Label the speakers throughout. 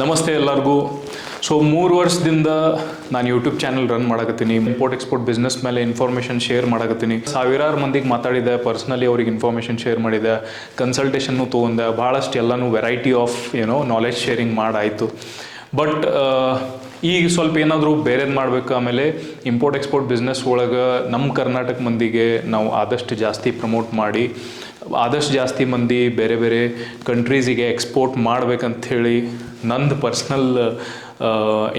Speaker 1: ನಮಸ್ತೆ ಎಲ್ಲರಿಗೂ. ಸೊ ಮೂರು ವರ್ಷದಿಂದ ನಾನು ಯೂಟ್ಯೂಬ್ ಚಾನಲ್ ರನ್ ಮಾಡಕತ್ತೀನಿ. ಇಂಪೋರ್ಟ್ ಎಕ್ಸ್ಪೋರ್ಟ್ ಬಿಸ್ನೆಸ್ ಮೇಲೆ ಇನ್ಫಾರ್ಮೇಷನ್ ಶೇರ್ ಮಾಡಕತ್ತೀನಿ. ಸಾವಿರಾರು ಮಂದಿಗೆ ಮಾತಾಡಿದೆ ಪರ್ಸ್ನಲಿ ಅವ್ರಿಗೆ ಇನ್ಫಾರ್ಮೇಷನ್ ಶೇರ್ ಮಾಡಿದೆ ಕನ್ಸಲ್ಟೇಷನ್ನು ತೊಗೊಂಡೆ, ಭಾಳಷ್ಟು ಎಲ್ಲನೂ ವೆರೈಟಿ ಆಫ್ ಏನೋ ನಾಲೆಜ್ ಶೇರಿಂಗ್ ಮಾಡಾಯಿತು. ಬಟ್ ಈಗ ಸ್ವಲ್ಪ ಏನಾದರೂ ಬೇರೆದು ಮಾಡಬೇಕು ಆಮೇಲೆ ಇಂಪೋರ್ಟ್ ಎಕ್ಸ್ಪೋರ್ಟ್ ಬಿಸ್ನೆಸ್ ಒಳಗೆ ನಮ್ಮ ಕರ್ನಾಟಕ ಮಂದಿಗೆ ನಾವು ಆದಷ್ಟು ಜಾಸ್ತಿ ಪ್ರಮೋಟ್ ಮಾಡಿ, ಆದಷ್ಟು ಜಾಸ್ತಿ ಮಂದಿ ಬೇರೆ ಬೇರೆ ಕಂಟ್ರೀಸಿಗೆ ಎಕ್ಸ್ಪೋರ್ಟ್ ಮಾಡ್ಬೇಕಂತ ಹೇಳಿ ನಂದು ಪರ್ಸ್ನಲ್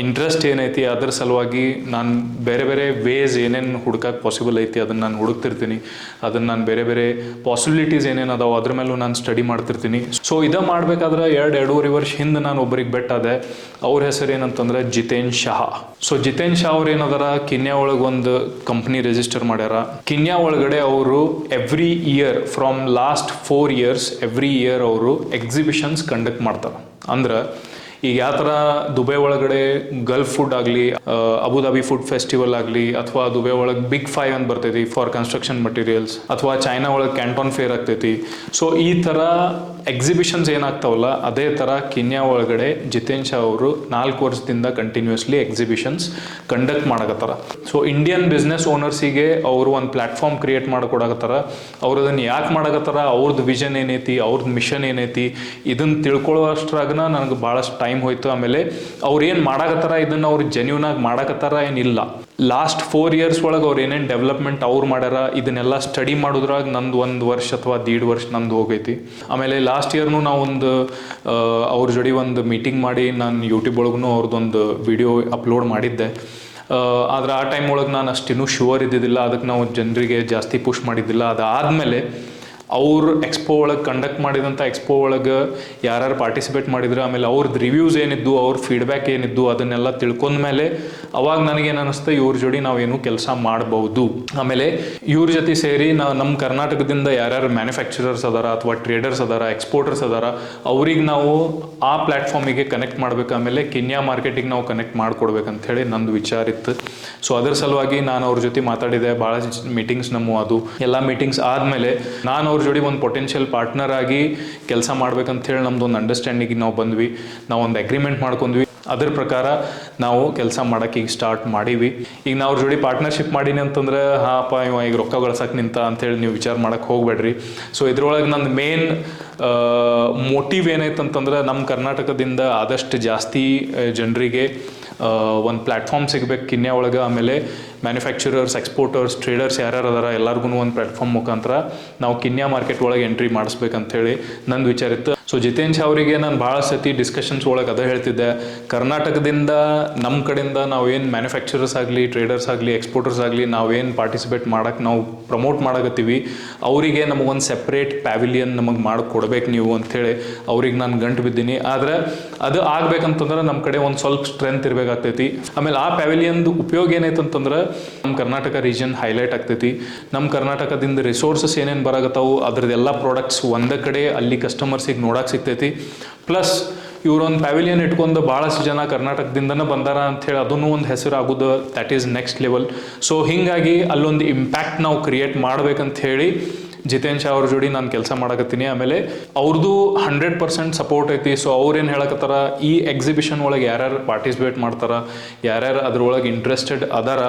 Speaker 1: ಇಂಟ್ರೆಸ್ಟ್ ಏನೈತಿ ಅದ್ರ ಸಲುವಾಗಿ ನಾನು ಬೇರೆ ಬೇರೆ ವೇಸ್ ಏನೇನು ಹುಡ್ಕಕ್ಕೆ ಪಾಸಿಬಲ್ ಐತಿ ಅದನ್ನು ನಾನು ಹುಡುಕ್ತಿರ್ತೀನಿ. ಅದನ್ನು ನಾನು ಬೇರೆ ಬೇರೆ ಪಾಸಿಬಿಲಿಟೀಸ್ ಏನೇನು ಅದಾವೆ ಅದ್ರ ಮೇಲೂ ನಾನು ಸ್ಟಡಿ ಮಾಡ್ತಿರ್ತೀನಿ. ಸೊ ಇದು ಮಾಡಬೇಕಾದ್ರೆ ಎರಡು ಎರಡೂವರೆ ವರ್ಷ ಹಿಂದೆ ನಾನು ಒಬ್ಬರಿಗೆ ಬೆಟ್ಟಾದೆ. ಅವ್ರ ಹೆಸರು ಏನಂತಂದ್ರೆ ಜಿತೇನ್ ಶಹಾ. ಸೊ ಜಿತೇನ್ ಶಾ ಅವ್ರು ಏನದಾರ ಕಿನ್ಯಾ ಒಳಗೆ ಒಂದು ಕಂಪ್ನಿ ರಿಜಿಸ್ಟರ್ ಮಾಡ್ಯಾರ. ಕಿನ್ಯಾ ಒಳಗಡೆ ಅವರು every year from last four years every year ಅವರು ಎಕ್ಸಿಬಿಷನ್ಸ್ ಕಂಡಕ್ಟ್ ಮಾಡ್ತಾರೆ. ಅಂದ್ರೆ ಈಗ ಯಾವ ಥರ ದುಬೈ ಒಳಗಡೆ ಗಲ್ಫ್ ಫುಡ್ ಆಗಲಿ ಅಬುದಾಬಿ ಫುಡ್ ಫೆಸ್ಟಿವಲ್ ಆಗಲಿ, ಅಥವಾ ದುಬೈ ಒಳಗೆ ಬಿಗ್ ಫೈವ್ ಅಂತ ಬರ್ತೈತಿ ಫಾರ್ ಕನ್ಸ್ಟ್ರಕ್ಷನ್ ಮಟೀರಿಯಲ್ಸ್ ಅಥವಾ ಚೈನಾ ಒಳಗೆ ಕ್ಯಾಂಟೋನ್ ಫೇರ್ ಆಗ್ತೈತಿ. ಸೊ ಈ ಥರ ಎಕ್ಸಿಬಿಷನ್ಸ್ ಏನಾಗ್ತಾವಲ್ಲ, ಅದೇ ಥರ ಕಿನ್ಯಾ ಒಳಗಡೆ ಜಿತೇನ್ ಶಾ ಅವರು ನಾಲ್ಕು ವರ್ಷದಿಂದ ಕಂಟಿನ್ಯೂಸ್ಲಿ ಎಕ್ಸಿಬಿಷನ್ಸ್ ಕಂಡಕ್ಟ್ ಮಾಡಕತ್ತಾರ. ಸೊ ಇಂಡಿಯನ್ ಬಿಸ್ನೆಸ್ ಓನರ್ಸಿಗೆ ಅವರು ಒಂದು ಪ್ಲ್ಯಾಟ್ಫಾರ್ಮ್ ಕ್ರಿಯೇಟ್ ಮಾಡಿಕೊಡಕತ್ತಾರ. ಅವ್ರು ಅದನ್ನು ಯಾಕೆ ಮಾಡಕತ್ತಾರ ಅವ್ರದ್ದು ವಿಷನ್ ಏನೈತಿ ಅವ್ರದ್ದು ಮಿಷನ್ ಏನೈತಿ ಇದನ್ನು ತಿಳ್ಕೊಳ್ಳೋ ಅಷ್ಟ್ರಾಗ ನನಗೆ ಭಾಳಷ್ಟು ಟೈಮ್ ಹೋಯ್ತು ಆಮೇಲೆ ಅವ್ರು ಏನು ಮಾಡಕತ್ತಾರ? ಇದನ್ನು ಅವ್ರು ಜೆನ್ಯೂನ್ ಆಗಿ ಮಾಡಕತ್ತಾರ ಏನಿಲ್ಲ. ಲಾಸ್ಟ್ ಫೋರ್ ಇಯರ್ಸ್ ಒಳಗೆ ಅವ್ರು ಏನೇನು ಡೆವಲಪ್ಮೆಂಟ್ ಅವ್ರು ಮಾಡ್ಯಾರ ಇದನ್ನೆಲ್ಲ ಸ್ಟಡಿ ಮಾಡೋದ್ರಾಗ ನಂದು ಒಂದು ವರ್ಷ ಅಥವಾ ದೀಡ್ ವರ್ಷ ನಂದು ಹೋಗೈತಿ. ಆಮೇಲೆ ಲಾಸ್ಟ್ ಇಯರ್ನು ನಾವು ಒಂದು ಆ, ಅವ್ರ ಜೋಡಿ ಒಂದು ಮೀಟಿಂಗ್ ಮಾಡಿ ನಾನು ಯೂಟ್ಯೂಬ್ ಒಳಗೂ ಅವ್ರದ್ದೊಂದು ವಿಡಿಯೋ ಅಪ್ಲೋಡ್ ಮಾಡಿದ್ದೆ. ಆದ್ರೆ ಆ ಟೈಮ್ ಒಳಗೆ ನಾನು ಅಷ್ಟಿನ್ನೂ ಶೂರ್ ಇದ್ದಿದ್ದಿಲ್ಲ. ಅದಕ್ಕೆ ನಾವು ಜನರಿಗೆ ಜಾಸ್ತಿ ಪುಷ್ ಮಾಡಿದ್ದಿಲ್ಲ. ಅದಾದಮೇಲೆ ಅವ್ರು ಎಕ್ಸ್ಪೋ ಒಳಗೆ ಕಂಡಕ್ಟ್ ಮಾಡಿದಂಥ ಎಕ್ಸ್ಪೋ ಒಳಗೆ ಯಾರ್ಯಾರು ಪಾರ್ಟಿಸಿಪೇಟ್ ಮಾಡಿದ್ರು, ಆಮೇಲೆ ಅವ್ರದ್ದು ರಿವ್ಯೂಸ್ ಏನಿದ್ದು ಅವ್ರ ಫೀಡ್ಬ್ಯಾಕ್ ಏನಿದ್ದು ಅದನ್ನೆಲ್ಲ ತಿಳ್ಕೊಂಡ ಮೇಲೆ ಅವಾಗ ನನಗೇನು ಅನಿಸ್ತು, ಇವ್ರ ಜೋಡಿ ನಾವೇನು ಕೆಲಸ ಮಾಡಬಹುದು ಆಮೇಲೆ ಇವ್ರ ಜೊತೆ ಸೇರಿ ನಾವು ನಮ್ಮ ಕರ್ನಾಟಕದಿಂದ ಯಾರ್ಯಾರು ಮ್ಯಾನುಫ್ಯಾಕ್ಚರರ್ಸ್ ಅದಾರ ಅಥವಾ ಟ್ರೇಡರ್ಸ್ ಅದಾರ ಎಕ್ಸ್ಪೋರ್ಟರ್ಸ್ ಅದಾರ, ಅವ್ರಿಗೆ ನಾವು ಆ ಪ್ಲಾಟ್ಫಾರ್ಮಿಗೆ ಕನೆಕ್ಟ್ ಮಾಡ್ಬೇಕು, ಆಮೇಲೆ ಕಿನ್ಯಾ ಮಾರ್ಕೆಟಿಗೆ ನಾವು ಕನೆಕ್ಟ್ ಮಾಡಿಕೊಡ್ಬೇಕಂತ ಹೇಳಿ ನಂದು ವಿಚಾರ ಇತ್ತು. ಸೊ ಅದರ ಸಲುವಾಗಿ ನಾನು ಅವ್ರ ಜೊತೆ ಮಾತಾಡಿದೆ, ಭಾಳ ಮೀಟಿಂಗ್ಸ್ ನಮ್ಮ ಅದು. ಎಲ್ಲ ಮೀಟಿಂಗ್ಸ್ ಆದಮೇಲೆ ನಾನು ಅವ್ರ ಜೋಡಿ ಒಂದು ಪೊಟೆನ್ಷಿಯಲ್ ಪಾರ್ಟ್ನರ್ ಆಗಿ ಕೆಲಸ ಮಾಡ್ಬೇಕಂತ ಹೇಳಿ ನಮ್ದು ಒಂದು ಅಂಡರ್ಸ್ಟ್ಯಾಂಡಿಂಗ್ ನಾವು ಬಂದ್ವಿ. ನಾವು ಒಂದು ಅಗ್ರಿಮೆಂಟ್ ಮಾಡ್ಕೊಂಡ್ವಿ. ಅದ್ರ ಪ್ರಕಾರ ನಾವು ಕೆಲಸ ಮಾಡೋಕೆ ಈಗ ಸ್ಟಾರ್ಟ್ ಮಾಡೀವಿ. ಈಗ ನಾವು ಜೋಡಿ ಪಾರ್ಟ್ನರ್ಶಿಪ್ ಮಾಡೀನಿ ಅಂತಂದ್ರೆ ಹಾಪ ಇವ ಈಗ ರೊಕ್ಕ ಗಳಿಸಕ್ಕೆ ನಿಂತ ಅಂತೇಳಿ ನೀವು ವಿಚಾರ ಮಾಡಕ್ಕೆ ಹೋಗ್ಬೇಡ್ರಿ. ಸೊ ಇದ್ರೊಳಗೆ ನಂದು ಮೇನ್ ಮೋಟಿವ್ ಏನೈತೆ ಅಂತಂದ್ರೆ ನಮ್ಮ ಕರ್ನಾಟಕದಿಂದ ಆದಷ್ಟು ಜಾಸ್ತಿ ಜನರಿಗೆ ಒಂದು ಪ್ಲ್ಯಾಟ್ಫಾರ್ಮ್ ಸಿಗ್ಬೇಕು ಕಿನ್ಯಾ ಒಳಗೆ. ಆಮೇಲೆ ಮ್ಯಾನುಫ್ಯಾಕ್ಚರರ್ಸ್ ಎಕ್ಸ್ಪೋರ್ಟರ್ಸ್ ಟ್ರೇಡರ್ಸ್ ಯಾರ್ಯಾರು ಅದಾರ ಎಲ್ಲರಿಗೂ ಒಂದು ಪ್ಲ್ಯಾಟ್ಫಾರ್ಮ್ ಮುಖಾಂತರ ನಾವು ಕಿನ್ಯಾ ಮಾರ್ಕೆಟ್ ಒಳಗೆ ಎಂಟ್ರಿ ಮಾಡಿಸ್ಬೇಕಂಥೇಳಿ ನಂದು ವಿಚಾರ ಇತ್ತು. ಸೊ ಜಿತೇನ್ ಶಾ ಅವರಿಗೆ ನಾನು ಭಾಳ ಸತಿ ಡಿಸ್ಕಷನ್ಸ್ ಒಳಗೆ ಅದೇ ಹೇಳ್ತಿದ್ದೆ. ಕರ್ನಾಟಕದಿಂದ ನಮ್ಮ ಕಡೆಯಿಂದ ನಾವೇನು ಮ್ಯಾನುಫ್ಯಾಕ್ಚರರ್ಸ್ ಆಗಲಿ ಟ್ರೇಡರ್ಸ್ ಆಗಲಿ ಎಕ್ಸ್ಪೋರ್ಟರ್ಸ್ ಆಗಲಿ ನಾವೇನು ಪಾರ್ಟಿಸಿಪೇಟ್ ಮಾಡಕ್ಕೆ ನಾವು ಪ್ರಮೋಟ್ ಮಾಡಕತ್ತೀವಿ, ಅವರಿಗೆ ನಮಗೊಂದು ಸೆಪ್ರೇಟ್ ಪ್ಯಾವಿಲಿಯನ್ ನಮಗೆ ಮಾಡಿ ಕೊಡ್ಬೇಕು ನೀವು ಅಂಥೇಳಿ ಅವ್ರಿಗೆ ನಾನು ಗಂಟು ಬಿದ್ದೀನಿ. ಆದರೆ ಅದು ಆಗಬೇಕಂತಂದ್ರೆ ನಮ್ಮ ಕಡೆ ಒಂದು ಸ್ವಲ್ಪ ಸ್ಟ್ರೆಂತ್ ಇರಬೇಕಾಗ್ತೈತಿ. ಆಮೇಲೆ ಆ ಪ್ಯಾವಿಲಿಯನ್ದು ಉಪಯೋಗ ಏನಾಯ್ತು ಅಂತಂದ್ರೆ ನಮ್ಮ ಕರ್ನಾಟಕ ರೀಜನ್ ಹೈಲೈಟ್ ಆಗ್ತೈತಿ. ನಮ್ಮ ಕರ್ನಾಟಕದಿಂದ ರಿಸೋರ್ಸಸ್ ಏನೇನು ಬರಾಗತ್ತಾವು ಅದ್ರದ್ದೆಲ್ಲ ಪ್ರಾಡಕ್ಟ್ಸ್ ಒಂದೇ ಕಡೆ ಅಲ್ಲಿ ಕಸ್ಟಮರ್ಸಿಗೆ ನೋಡಕ್ಕೆ ಸಿಗ್ತೈತಿ. ಪ್ಲಸ್ ಇವರೊಂದು ಪ್ಯಾವಿಲಿಯನ್ ಇಟ್ಕೊಂಡು ಭಾಳಷ್ಟು ಜನ ಕರ್ನಾಟಕದಿಂದನೇ ಬಂದಾರ ಅಂಥೇಳಿ ಅದನ್ನು ಒಂದು ಹೆಸರು ಆಗೋದು. That is next level so ಹೀಗಾಗಿ ಅಲ್ಲೊಂದು ಇಂಪ್ಯಾಕ್ಟ್ ನಾವು ಕ್ರಿಯೇಟ್ ಮಾಡ್ಬೇಕಂತ ಹೇಳಿ ಜಿತೇನ್ ಶಾ ಅವ್ರ ಜೋಡಿ ನಾನು ಕೆಲಸ ಮಾಡಕತ್ತೀನಿ. ಆಮೇಲೆ ಅವ್ರದ್ದು ಹಂಡ್ರೆಡ್ ಪರ್ಸೆಂಟ್ ಸಪೋರ್ಟ್ ಐತಿ. ಸೊ ಅವ್ರೇನು ಹೇಳಕತ್ತಾರ, ಈ ಎಕ್ಸಿಬಿಷನ್ ಒಳಗೆ ಯಾರ್ಯಾರು ಪಾರ್ಟಿಸಿಪೇಟ್ ಮಾಡ್ತಾರ, ಯಾರ್ಯಾರು ಅದ್ರೊಳಗೆ ಇಂಟ್ರೆಸ್ಟೆಡ್ ಅದಾರ,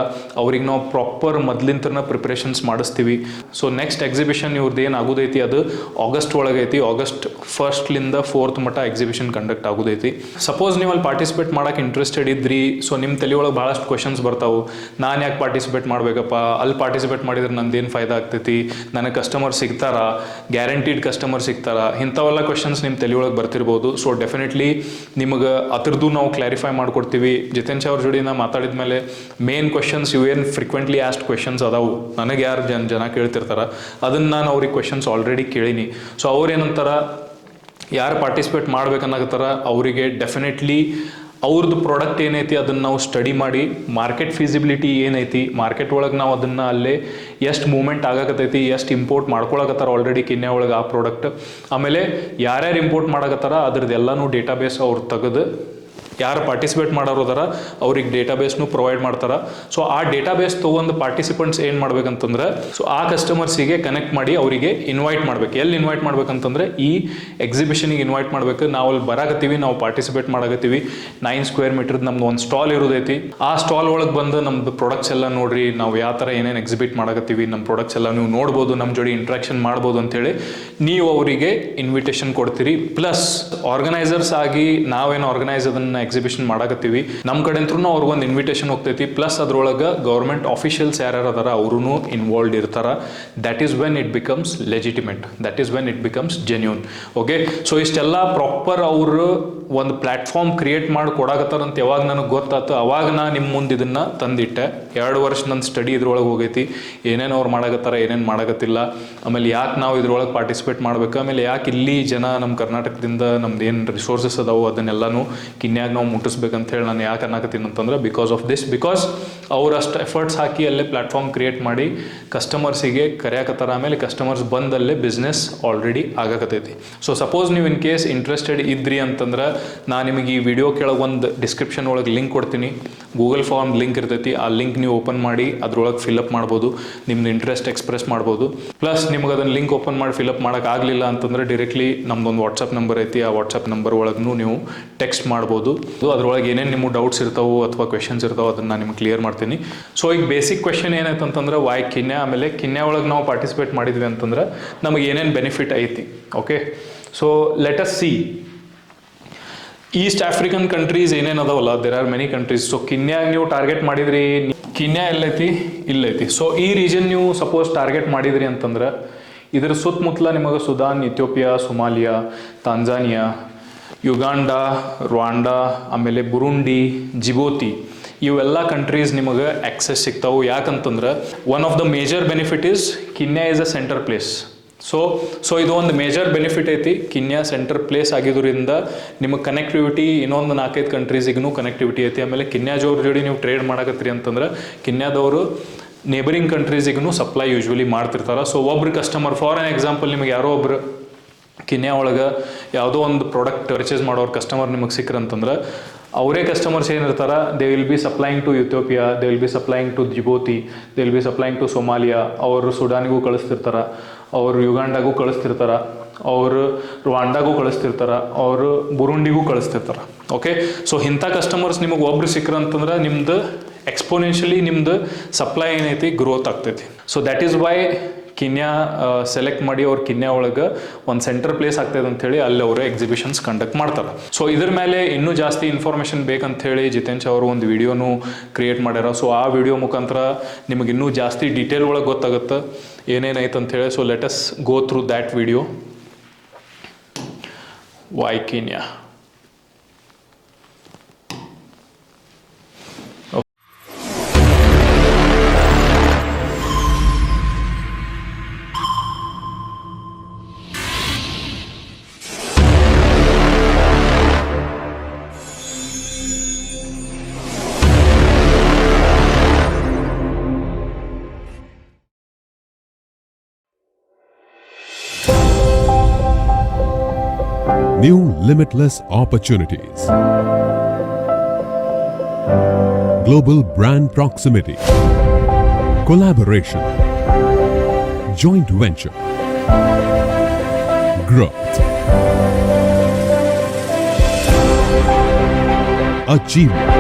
Speaker 1: ಅವ್ರಿಗೆ ನಾವು ಪ್ರಾಪರ್ ಮೊದ್ಲಿಂತನ ಪ್ರಿಪ್ರೇಷನ್ಸ್ ಮಾಡಿಸ್ತೀವಿ. ಸೊ ನೆಕ್ಸ್ಟ್ ಎಕ್ಸಿಬಿಷನ್ ಇವ್ರದ್ದು ಏನು ಆಗೋದೈತಿ ಅದು ಆಗಸ್ಟ್ ಒಳಗೆ ಐತಿ. ಆಗಸ್ಟ್ ಫಸ್ಟ್ಲಿಂದ ಫೋರ್ತ್ ಮಟ್ಟ ಎಕ್ಸಿಬಿಷನ್ ಕಂಡಕ್ಟ್ ಆಗೋದೈತಿ. ಸಪೋಸ್ ನೀವು ಅಲ್ಲಿ ಪಾರ್ಟಿಸಿಪೇಟ್ ಮಾಡೋಕೆ ಇಂಟ್ರೆಸ್ಟೆಡ್ ಇದ್ರಿ ಸೊ ನಿಮ್ಮ ತಲೆ ಒಳಗೆ ಭಾಳಷ್ಟು ಕ್ವಶನ್ಸ್ ಬರ್ತಾವೆ. ನಾನು ಯಾಕೆ ಪಾರ್ಟಿಸಿಪೇಟ್ ಮಾಡಬೇಕಪ್ಪ? ಅಲ್ಲಿ ಪಾರ್ಟಿಸಿಪೇಟ್ ಮಾಡಿದ್ರೆ ನಂದೇನು ಫಾಯ್ದಾ ಆಗ್ತೈತಿ? ನನಗೆ ಕಸ್ಟಮರ್ ಸಿಗ್ತಾರಾ? ಗ್ಯಾರಂಟಿಡ್ ಕಸ್ಟಮರ್ ಸಿಗ್ತಾರ? ಇಂಥವೆಲ್ಲ ಕ್ವಶನ್ಸ್ ನಿಮ್ಮ ತಲೆ ಒಳಗೆ ಬರ್ತಿರ್ಬೋದು. ಸೊ ಡೆಫಿನೆಟ್ಲಿ ನಿಮಗೆ ಅದ್ರದ್ದು ನಾವು ಕ್ಲಾರಿಫೈ ಮಾಡಿಕೊಡ್ತೀವಿ. ಜಿತೇನ್ ಶಾ ಅವ್ರ ಜೋಡಿ ನಾ ಮಾತಾಡಿದ ಮೇಲೆ ಮೇನ್ ಕ್ವಶನ್ಸ್ ಇವೇನು ಫ್ರೀಕ್ವೆಂಟ್ಲಿ ಆಸ್ಟ್ ಕ್ವಶನ್ಸ್ ಅದಾವು. ನನಗೆ ಯಾರು ಜನ ಜನ ಕೇಳ್ತಿರ್ತಾರ. ಅದನ್ನು ನಾನು ಅವ್ರಿಗೆ ಕ್ವಶನ್ಸ್ ಆಲ್ರೆಡಿ ಕೇಳೀನಿ. ಸೊ ಅವ್ರು ಏನಂತಾರ? ಯಾರು ಪಾರ್ಟಿಸಿಪೇಟ್ ಮಾಡ್ಬೇಕನ್ನಾಗತ್ತಾರ ಅವರಿಗೆ ಡೆಫಿನೆಟ್ಲಿ ಅವ್ರದ್ದು ಪ್ರಾಡಕ್ಟ್ ಏನೈತಿ ಅದನ್ನು ನಾವು ಸ್ಟಡಿ ಮಾಡಿ ಮಾರ್ಕೆಟ್ ಫೀಸಿಬಿಲಿಟಿ ಏನೈತಿ ಮಾರ್ಕೆಟ್ ಒಳಗೆ ನಾವು ಅದನ್ನು ಅಲ್ಲೇ ಎಷ್ಟು ಮೂವ್ಮೆಂಟ್ ಆಗಕತ್ತೈತಿ, ಎಷ್ಟು ಇಂಪೋರ್ಟ್ ಮಾಡ್ಕೊಳಕತ್ತಾರ ಆಲ್ರೆಡಿ ಕಿನ್ಯಾ ಒಳಗೆ ಆ ಪ್ರಾಡಕ್ಟ್ ಆಮೇಲೆ ಯಾರ್ಯಾರು ಇಂಪೋರ್ಟ್ ಮಾಡಕತ್ತಾರ ಅದ್ರದ್ದು ಎಲ್ಲನೂ ಡೇಟಾಬೇಸ್ ಅವ್ರು ತೆಗೆದು ಯಾರು ಪಾರ್ಟಿಸಿಪೇಟ್ ಮಾಡೋರು ಅದಾರ ಅವ್ರಿಗೆ ಡೇಟಾಬೇಸ್ನು ಪ್ರೊವೈಡ್ ಮಾಡ್ತಾರೆ. ಸೊ ಆ ಡೇಟಾಬೇಸ್ ತೊಗೊಂಡು ಪಾರ್ಟಿಸಿಪೆಂಟ್ಸ್ ಏನು ಮಾಡ್ಬೇಕಂತಂದ್ರೆ ಸೊ ಆ ಕಸ್ಟಮರ್ಸಿಗೆ ಕನೆಕ್ಟ್ ಮಾಡಿ ಅವರಿಗೆ ಇನ್ವೈಟ್ ಮಾಡ್ಬೇಕು. ಎಲ್ಲಿ ಇನ್ವೈಟ್ ಮಾಡ್ಬೇಕಂತಂದ್ರೆ, ಈ ಎಕ್ಸಿಬಿಷನಿಗೆ ಇನ್ವೈಟ್ ಮಾಡ್ಬೇಕು. ನಾವು ಅಲ್ಲಿ ಬರಾಕತ್ತೀವಿ, ನಾವು ಪಾರ್ಟಿಸಿಪೇಟ್ ಮಾಡಕತ್ತೀವಿ. ನೈನ್ ಸ್ಕ್ವೇರ್ ಮೀಟರ್ ನಮ್ದು ಒಂದು ಸ್ಟಾಲ್ ಇರೋದೈತಿ. ಆ ಸ್ಟಾಲ್ ಒಳಗೆ ಬಂದು ನಮ್ದು ಪ್ರಾಡಕ್ಟ್ಸ್ ಎಲ್ಲ ನೋಡ್ರಿ, ನಾವು ಯಾವ ಥರ ಏನೇನು ಎಕ್ಸಿಬಿಟ್ ಮಾಡಕತ್ತೀವಿ ನಮ್ಮ ಪ್ರಾಡಕ್ಟ್ಸ್ ಎಲ್ಲ ನೀವು ನೋಡ್ಬೋದು ನಮ್ಮ ಜೋಡಿ ಇಂಟ್ರಾಕ್ಷನ್ ಮಾಡ್ಬೋದು ಅಂತೇಳಿ ನೀವು ಅವರಿಗೆ ಇನ್ವಿಟೇಷನ್ ಕೊಡ್ತೀರಿ. ಪ್ಲಸ್ ಆರ್ಗನೈಸರ್ಸ್ ಆಗಿ ನಾವೇನು ಆರ್ಗನೈಸ್ ಅದನ್ನ ಎಕ್ಸಿಬಿಷನ್ ಮಾಡಕತ್ತೀವಿ. ನಮ್ಮ ಕಡೆ ಕಡೆಂತ್ರೂ ಅವ್ರಿಗೊಂದು ಇನ್ವಿಟೇಷನ್ ಹೋಗ್ತೈತಿ. ಪ್ಲಸ್ ಅದ್ರೊಳಗೆ ಗೌರ್ಮೆಂಟ್ ಆಫಿಷಿಯಲ್ಸ್ ಯಾರ್ಯಾರು ಅದಾರ ಅವ್ರೂ ಇನ್ವಾಲ್ವ್ ಇರ್ತಾರ. That is when it becomes legitimate that is when it becomes genuine okay so ಇಷ್ಟೆಲ್ಲ ಪ್ರಾಪರ್ ಅವರು ಒಂದು ಪ್ಲಾಟ್ಫಾರ್ಮ್ ಕ್ರಿಯೇಟ್ ಮಾಡಿ ಕೊಡಾಕತ್ತಾರಂತ ಯಾವಾಗ ನನಗೆ ಗೊತ್ತಾತು. ಅವಾಗ ನಾ ನಿಮ್ಮ ಮುಂದೆ ಇದನ್ನು ತಂದಿಟ್ಟೆ. ಎರಡು ವರ್ಷ ನನ್ನ ಸ್ಟಡಿ ಇದ್ರೊಳಗೆ ಹೋಗೈತಿ. ಏನೇನು ಅವ್ರು ಮಾಡಕತ್ತಾರ, ಏನೇನು ಮಾಡಕತ್ತಿಲ್ಲ. ಆಮೇಲೆ ಯಾಕೆ ನಾವು ಇದ್ರೊಳಗೆ ಪಾರ್ಟಿಸಿಪೇಟ್ ಮಾಡಬೇಕು? ಆಮೇಲೆ ಯಾಕೆ ಇಲ್ಲಿ ಜನ ನಮ್ಮ ಕರ್ನಾಟಕದಿಂದ ನಮ್ದು ಏನು ರಿಸೋರ್ಸಸ್ ಅದಾವು, ಅದನ್ನೆಲ್ಲನೂ ಕಿನ್ಯಾಗ ನಾವು ಮುಟ್ಟಿಸ್ಬೇಕಂತ ಹೇಳಿ ನಾನು ಯಾಕೆ ಅನ್ನಕತ್ತೀನಿ ಅಂತಂದ್ರೆ ಬಿಕಾಸ್ ಆಫ್ ದಿಸ್ ಬಿಕಾಸ್ ಅಷ್ಟು ಎಫರ್ಟ್ಸ್ ಹಾಕಿ ಅಲ್ಲೇ ಪ್ಲಾಟ್ಫಾರ್ಮ್ ಕ್ರಿಯೇಟ್ ಮಾಡಿ ಕಸ್ಟಮರ್ಸಿಗೆ ಕರೆಯಕತ್ತಾರ ಆಮೇಲೆ ಕಸ್ಟಮರ್ಸ್ ಬಂದಲ್ಲೇ ಬಿಸ್ನೆಸ್ ಆಲ್ರೆಡಿ ಆಗಕತ್ತೈತಿ. ಸೊ ಸಪೋಸ್ ನೀವು ಇನ್ ಕೇಸ್ ಇಂಟ್ರೆಸ್ಟೆಡ್ ಇದ್ರಿ ಅಂತಂದ್ರೆ ನಾನು ನಿಮಗೆ ಈ ವಿಡಿಯೋ ಕೆಳಗೆ ಒಂದು ಡಿಸ್ಕ್ರಿಪ್ಷನ್ ಒಳಗೆ ಲಿಂಕ್ ಕೊಡ್ತೀನಿ. ಗೂಗಲ್ ಫಾರ್ಮ್ ಲಿಂಕ್ ಇರ್ತೈತಿ. ಆ ಲಿಂಕ್ ನೀವು ಓಪನ್ ಮಾಡಿ ಅದ್ರೊಳಗೆ ಫಿಲಪ್ ಮಾಡ್ಬೋದು. ನಿಮ್ದು ಇಂಟ್ರೆಸ್ಟ್ ಎಕ್ಸ್ಪ್ರೆಸ್ ಮಾಡ್ಬೋದು. ಪ್ಲಸ್ ನಿಮ್ಗೆ ಅದನ್ನು ಲಿಂಕ್ ಓಪನ್ ಮಾಡಿ ಫಿಲಪ್ ಆಗಲಿಲ್ಲ ಅಂತಂದ್ರೆ ಡೈರೆಕ್ಟ್ಲಿ ನಮ್ದೊಂದು ವಾಟ್ಸಪ್ ನಂಬರ್ ಐತಿ. ಆ ವಾಟ್ಸಪ್ ನಂಬರ್ ಒಳಗೂ ನೀವು ಟೆಕ್ಸ್ಟ್ ಮಾಡ್ಬೋದು. ಅದ್ರೊಳಗೆ ಏನೇನು ನಿಮ್ಮ ಡೌಟ್ಸ್ ಇರ್ತಾವೆ ಅಥವಾ ಕ್ವೆಶನ್ಸ್ ಇರ್ತಾವೆ ಅದನ್ನು ನಾನು ನಿಮ್ಗೆ ಕ್ಲಿಯರ್ ಮಾಡ್ತೀನಿ. ಸೊ ಈಗ ಬೇಸಿಕ್ ಕ್ವೆಶನ್ ಏನಾಯ್ತು ಅಂತಂದ್ರೆ ವಾಯ್ ಕಿನ್ಯಾ? ಆಮೇಲೆ ಕಿನ್ಯಾ ಒಳಗೆ ನಾವು ಪಾರ್ಟಿಸಿಪೇಟ್ ಮಾಡಿದ್ವಿ ಅಂತಂದ್ರೆ ನಮಗೆ ಏನೇನು ಬೆನಿಫಿಟ್ ಐತಿ okay so let us see East African countries ಏನೇನು ಅದಾವಲ್ಲ there are many countries so ಕಿನ್ಯಾಗ ನೀವು ಟಾರ್ಗೆಟ್ ಮಾಡಿದ್ರಿ, ಕಿನ್ಯಾ ಎಲ್ಲೈತಿ? ಇಲ್ಲೈತಿ. ಸೊ ಈ ರೀಜನ್ ನೀವು ಸಪೋಸ್ ಟಾರ್ಗೆಟ್ ಮಾಡಿದ್ರಿ ಅಂತಂದ್ರೆ ಇದರ ಸುತ್ತಮುತ್ತಲ ನಿಮಗೆ Sudan Ethiopia Somalia Tanzania Uganda Rwanda ಆಮೇಲೆ ಬುರುಂಡಿ ಜಿಬೋತಿ ಇವೆಲ್ಲ ಕಂಟ್ರೀಸ್ ನಿಮಗೆ ಆಕ್ಸೆಸ್ ಸಿಗ್ತಾವೆ. ಯಾಕಂತಂದ್ರೆ one of the major benefit is Kenya is a centre place so so ಇದು ಒಂದು ಮೇಜರ್ ಬೆನಿಫಿಟ್ ಐತಿ. ಕಿನ್ಯಾ ಸೆಂಟರ್ ಪ್ಲೇಸ್ ಆಗಿದ್ದರಿಂದ ನಿಮಗೆ ಕನೆಕ್ಟಿವಿಟಿ ಇನ್ನೊಂದು ನಾಲ್ಕೈದು ಕಂಟ್ರೀಸಿಗೂ ಕನೆಕ್ಟಿವಿಟಿ ಐತಿ. ಆಮೇಲೆ ಕಿನ್ಯಾ ಜೋರ್ ಜೋಡಿ ನೀವು ಟ್ರೇಡ್ ಮಾಡಕತ್ತೀರಿ ಅಂತಂದ್ರೆ ಕಿನ್ಯಾದವರು ನೇಬರಿಂಗ್ ಕಂಟ್ರೀಸಿಗೂ ಸಪ್ಲೈ ಯೂಶ್ವಲಿ ಮಾಡ್ತಿರ್ತಾರೆ. ಸೊ ಒಬ್ರು ಕಸ್ಟಮರ್ ಫಾರ್ ಎನ್ ಎಕ್ಸಾಂಪಲ್ ನಿಮಗೆ ಯಾರೋ ಒಬ್ರು ಕಿನ್ಯಾ ಒಳಗೆ ಯಾವುದೋ ಒಂದು ಪ್ರಾಡಕ್ಟ್ ಪರ್ಚೇಸ್ ಮಾಡೋರು ಕಸ್ಟಮರ್ ನಿಮಗೆ ಸಿಕ್ಕ್ರಂತಂದ್ರೆ ಅವರೇ ಕಸ್ಟಮರ್ಸ್ ಏನಿರ್ತಾರೆ they will be supplying to Ethiopia they will be supplying to Djibouti they will be supplying to Somalia ಅವರು ಸುಡಾನಿಗೂ ಕಳಿಸ್ತಿರ್ತಾರ, ಅವರು ಯುಗಾಂಡಾಗೂ ಕಳಿಸ್ತಿರ್ತಾರ, ಅವರು ರುವಾಂಡಾಗೂ ಕಳಿಸ್ತಿರ್ತಾರ, ಅವರು ಬುರುಂಡಿಗೂ ಕಳಿಸ್ತಿರ್ತಾರ ಓಕೆ ಸೊ ಇಂಥ ಕಸ್ಟಮರ್ಸ್ ನಿಮಗೆ ಒಬ್ರು ಸಿಕ್ಕ್ರಂತಂದ್ರೆ ನಿಮ್ದು ಎಕ್ಸ್ಪೋನೆನ್ಷಿಯಲಿ ನಿಮ್ದು ಸಪ್ಲೈ ಏನೈತಿ ಗ್ರೋತ್ ಆಗ್ತೈತಿ. So that is why Kenya select ಮಾಡಿ ಅವ್ರ ಕಿನ್ಯಾ ಒಳಗೆ ಒಂದು ಸೆಂಟರ್ ಪ್ಲೇಸ್ ಆಗ್ತದೆ ಅಂತೇಳಿ ಅಲ್ಲಿ ಅವರು ಎಕ್ಸಿಬಿಷನ್ಸ್ ಕಂಡಕ್ಟ್ ಮಾಡ್ತಾರೆ. ಸೊ ಇದ್ರ ಮೇಲೆ ಇನ್ನೂ ಜಾಸ್ತಿ ಇನ್ಫಾರ್ಮೇಷನ್ ಬೇಕಂತೇಳಿ ಜಿತೇಂಚ್ ಅವರು ಒಂದು ವಿಡಿಯೋನು ಕ್ರಿಯೇಟ್ ಮಾಡ್ಯಾರ. ಸೊ ಆ ವಿಡಿಯೋ ಮುಖಾಂತರ ನಿಮಗೆ ಇನ್ನೂ ಜಾಸ್ತಿ ಡೀಟೇಲ್ ಒಳಗೆ ಗೊತ್ತಾಗುತ್ತೆ ಏನೇನೈತೆ ಅಂತೇಳಿ so let's go through that video why Kenya.
Speaker 2: Limitless opportunities. Global brand proximity. Collaboration. Joint venture. Growth. Achievement.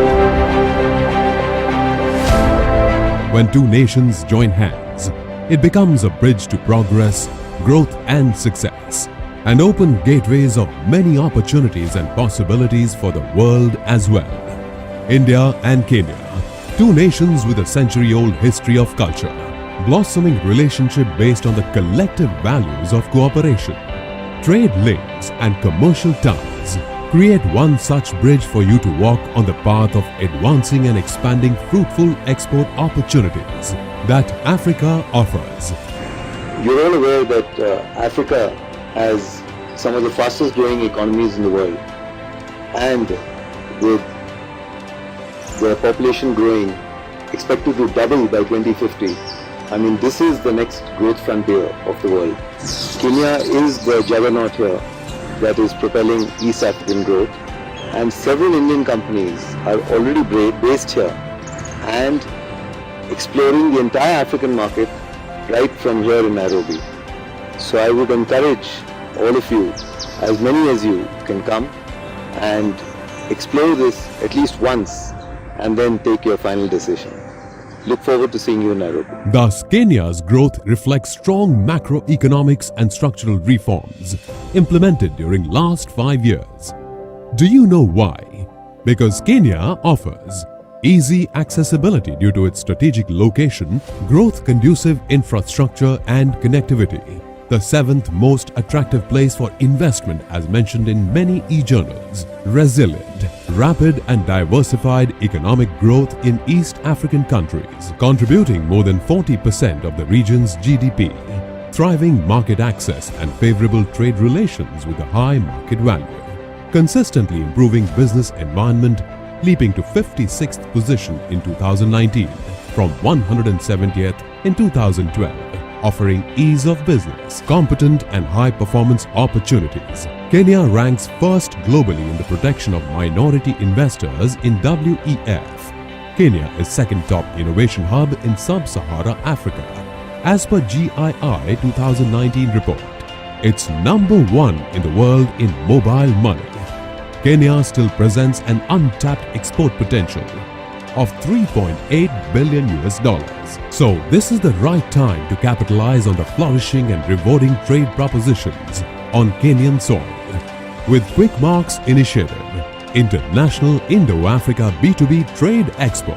Speaker 2: When two nations join hands, it becomes a bridge to progress, growth, and success, and open gateways of many opportunities and possibilities for the world as well. India and Kenya, two nations with a century old history of culture, blossoming relationship based on the collective values of cooperation. Trade links and commercial ties create one such bridge for you to walk on the path of advancing and expanding fruitful export opportunities that Africa offers.
Speaker 3: You're all aware that uh, Africa has some of the fastest growing economies in the world. And with the population growing, expected to double by 2050, I mean, this is the next growth frontier of the world. Kenya is the juggernaut here that is propelling East African growth. and several Indian companies are already based here and exploring the entire African market right from here in Nairobi. So I would encourage all of you, as many as you can come and explore this at least once and then take your final decision. Look forward to seeing you in Nairobi.
Speaker 2: Thus, Kenya's growth reflects strong macroeconomics and structural reforms implemented during last 5 years. Do you know why? Because Kenya offers easy accessibility due to its strategic location, growth conducive infrastructure and connectivity. The seventh most attractive place for investment as mentioned in many e-journals. Resilient, rapid and diversified economic growth in East African countries, contributing more than 40% of the region's GDP. Thriving market access and favorable trade relations with a high market value. Consistently improving business environment, leaping to 56th position in 2019 from 170th in 2012 offering ease of business, competent and high performance opportunities. Kenya ranks first globally in the protection of minority investors in WEF. Kenya is second top innovation hub in sub-Sahara Africa. As per GII 2019 report, it's number one in the world in mobile money. Kenya still presents an untapped export potential of 3.8 billion US dollars. So this is the right time to capitalize on the flourishing and rewarding trade propositions on Kenyan soil. With Quickmark's initiative, International Indo-Africa B2B Trade Expo,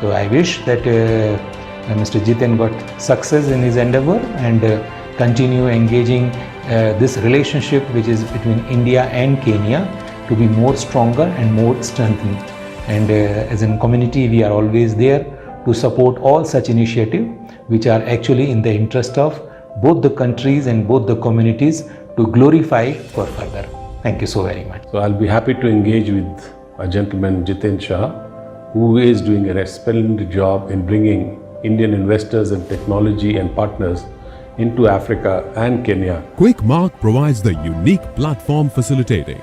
Speaker 4: So I wish that uh, uh, Mr. Jiten got success in his endeavor and uh, continue engaging uh, this relationship which is between India and Kenya to be more stronger and more strengthened. And uh, as a community, we are always there to support all such initiatives which are actually in the interest of both the countries and both the communities to glorify for further. Thank you so very much.
Speaker 5: So I'll be happy to engage with a gentleman, Jiten Shah, who is doing a splendid job in bringing Indian investors and technology and partners into Africa and Kenya.
Speaker 2: Quickmark provides the unique platform facilitating,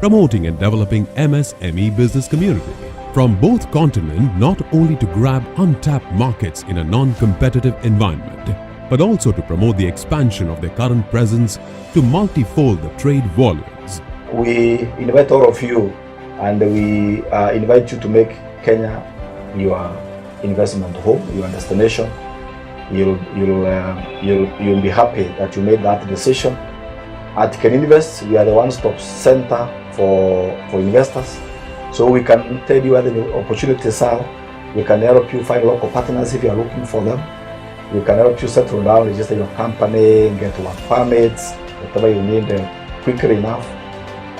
Speaker 2: promoting and developing MSME business community from both continents not only to grab untapped markets in a non-competitive environment but also to promote the expansion of their current presence to multifold the trade volumes.
Speaker 6: we invite all of you and we uh, invite you to make Kenya your investment home, your destination. You'll, you'll, uh, you'll, you'll be happy that you made that decision. At Can Invest, we are the one-stop center for, for investors. So we can tell you where the opportunities are. We can help you find local partners if you are looking for them. We can help you settle down, register your company, get work permits, whatever you need uh, quickly enough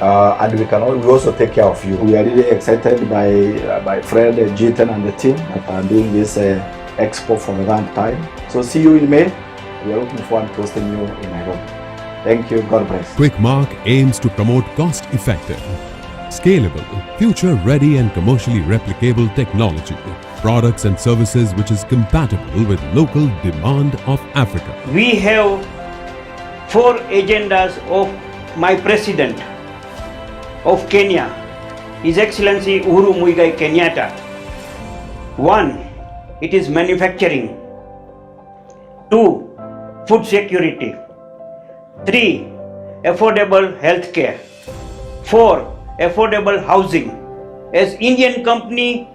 Speaker 6: uh, and we can al- we also take care of you. We are really excited by uh, my friend uh, Jitan and the team that are doing this uh, expo for the third time. So see you in May. We are looking forward to hosting you in Nairobi. Thank you. God bless.
Speaker 2: Quickmark aims to promote cost-effective, scalable, future-ready and commercially replicable technology, products and services which is compatible with local demand of Africa.
Speaker 7: we have four agendas of my president of Kenya, His Excellency Uhuru Muigai Kenyatta. One, it is manufacturing. Two, food security. Three, affordable health care. Four, affordable housing. As Indian company,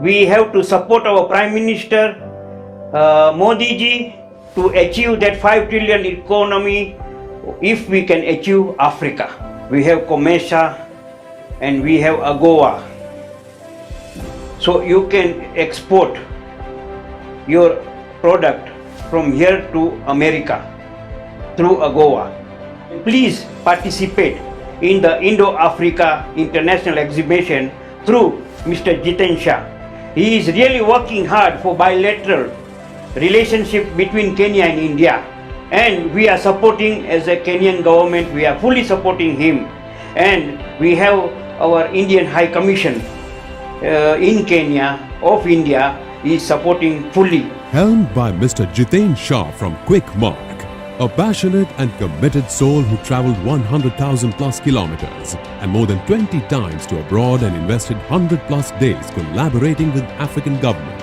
Speaker 7: we have to support our Prime Minister uh, Modi ji to achieve that 5 trillion economy if we can achieve Africa. We have Comesa and we have AGOA. So you can export your product from here to America through AGOA. Please participate in the Indo-Africa International Exhibition through Mr. Jiten Shah. He is really working hard for bilateral relationship between Kenya and India. And we are supporting as a Kenyan government, we are fully supporting him. And we have our Indian High Commission uh, in Kenya of India is supporting fully
Speaker 2: Helmed by Mr. Jiten Shah from Quickmark, A passionate and committed soul who traveled 100,000 plus kilometers and more than 20 times to abroad and invested 100 plus days collaborating with African government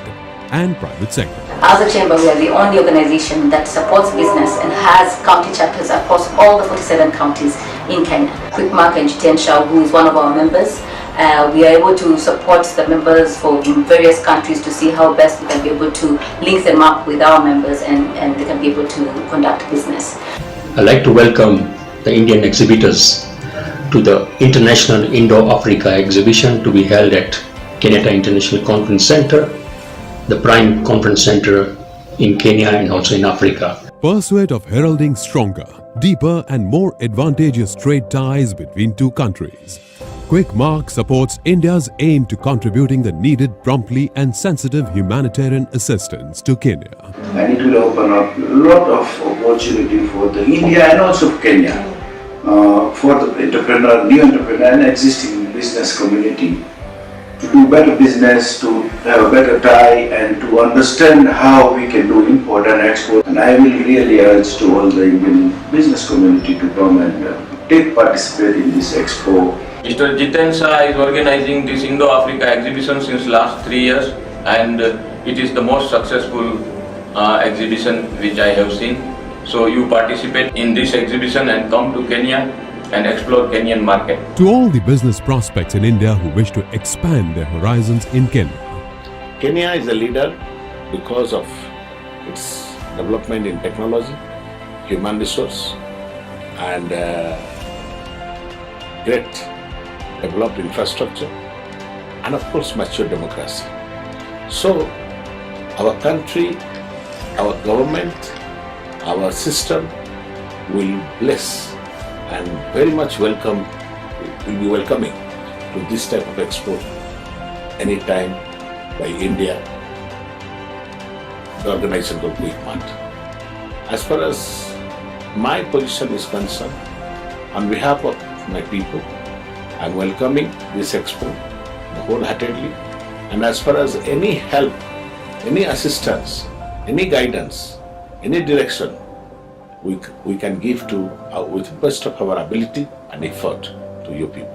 Speaker 2: and private sector.
Speaker 8: As a chamber, we are the only organization that supports business and has county chapters across all the 47 counties in Kenya. Quick Quickmark and Jiten Shah, who is one of our members, uh, we are able to support the members from various countries to see how best we can be able to link them up with our members and, and they can be able to conduct business.
Speaker 9: I'd like to welcome the Indian exhibitors to the International Indo-Africa exhibition to be held at Kenyatta International Conference Center, the prime conference center in Kenya and also in Africa.
Speaker 2: Pursuit of heralding stronger, deeper, and more advantageous trade ties between two countries. Quick Mark supports India's aim to contributing the needed promptly and sensitive humanitarian assistance to Kenya.
Speaker 10: and it will open up a lot of opportunity for the India and also Kenya uh, for the entrepreneur, new entrepreneur and existing business community to do better business, to have a better tie and to understand how we can do import and export. And I will really urge to all the Indian business community to come and uh, take participate in this expo
Speaker 11: Mr. Jiten Shah is organizing this Indo-Africa exhibition since last three years and uh, it is the most successful uh, exhibition which I have seen. So you participate in this exhibition and come to Kenya and explore Kenyan market.
Speaker 2: To all the business prospects in India who wish to expand their horizons in Kenya,
Speaker 5: Kenya is a leader because of its development in technology, human resource, and uh, great developed infrastructure, and of course, mature democracy. So, our country, our government, our system will bless and very much welcome, will be welcoming to this type of expo anytime by India, the organization called Quick Mart. As far as my position is concerned, on behalf of my people, I'm welcoming this expo wholeheartedly. And as far as any help, any assistance, any guidance, any direction we, we can give to uh, with best of our ability and effort to you people.